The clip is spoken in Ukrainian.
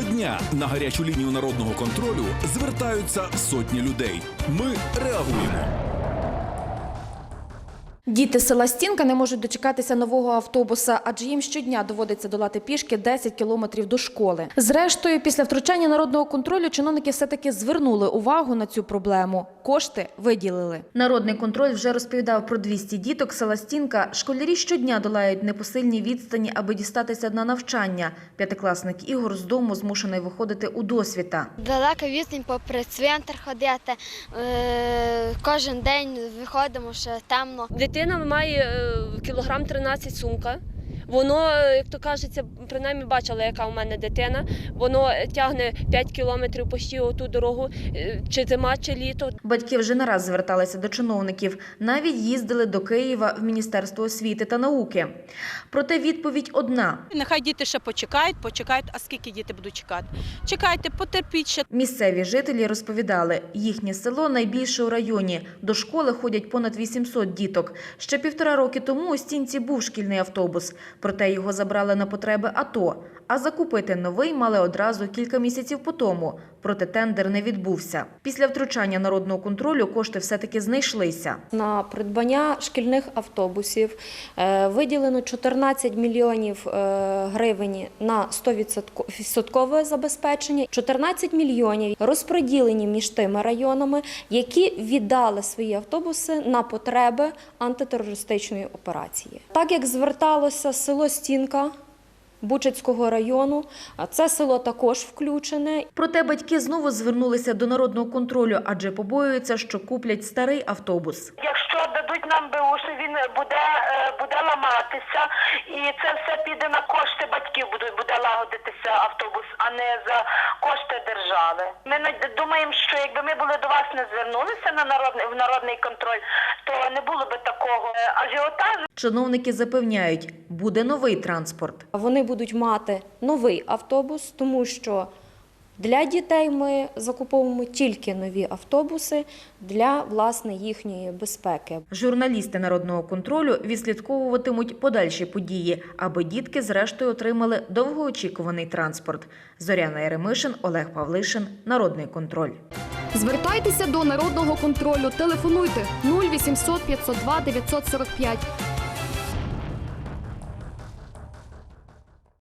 Щодня на гарячу лінію народного контролю звертаються сотні людей. Ми реагуємо. Діти села Стінка не можуть дочекатися нового автобуса, адже їм щодня доводиться долати пішки 10 кілометрів до школи. Зрештою, після втручання народного контролю чиновники все-таки звернули увагу на цю проблему. Кошти виділили. Народний контроль вже розповідав про 200 діток села Стінка. Школярі щодня долають непосильні відстані, аби дістатися на навчання. П'ятикласник Ігор з дому змушений виходити у досвіта. Далеко відстань попри цвинтар ходити. Е, кожен день виходимо, ще темно. Дитина має е, кілограм 13 сумка. Воно, е, як то кажеться, принаймні бачила, яка у мене дитина. Воно тягне 5 кілометрів почти оту дорогу, е, чи зима, чи літо. Батьки вже не раз зверталися до чиновників, навіть їздили до Києва в Міністерство освіти та науки. Проте відповідь одна: Нехай діти ще почекають, почекають. А скільки діти будуть чекати? Чекайте, потерпіть ще. місцеві жителі розповідали, їхнє село найбільше у районі. До школи ходять понад 800 діток. Ще півтора роки тому у стінці був шкільний автобус, проте його забрали на потреби АТО. А закупити новий мали одразу кілька місяців по тому. Проте тендер не відбувся. Після втручання народного контролю кошти все-таки знайшлися. На придбання шкільних автобусів е, виділено 14 мільйонів е, гривень на 100% забезпечення. 14 мільйонів розподілені між тими районами, які віддали свої автобуси на потреби антитерористичної операції. Так як зверталося село Стінка Бучацького району, а це село також включене. Проте батьки знову звернулися до народного контролю, адже побоюються, що куплять старий автобус. Якщо дадуть нам беуші, він буде, е, буде ламатися, і це все кошти батьків, буде, буде лагодитися автобус, а не за кошти держави. Ми думаємо, що якби ми були до вас не звернулися на народний в народний контроль, то не було би такого е, ажіотажу. Чиновники запевняють, буде новий транспорт. Вони будуть мати новий автобус, тому що для дітей ми закуповуємо тільки нові автобуси для власне їхньої безпеки. Журналісти народного контролю відслідковуватимуть подальші події, аби дітки зрештою отримали довгоочікуваний транспорт. Зоряна Еремишин, Олег Павлишин, Народний контроль. Звертайтеся до народного контролю. Телефонуйте 0800 502 945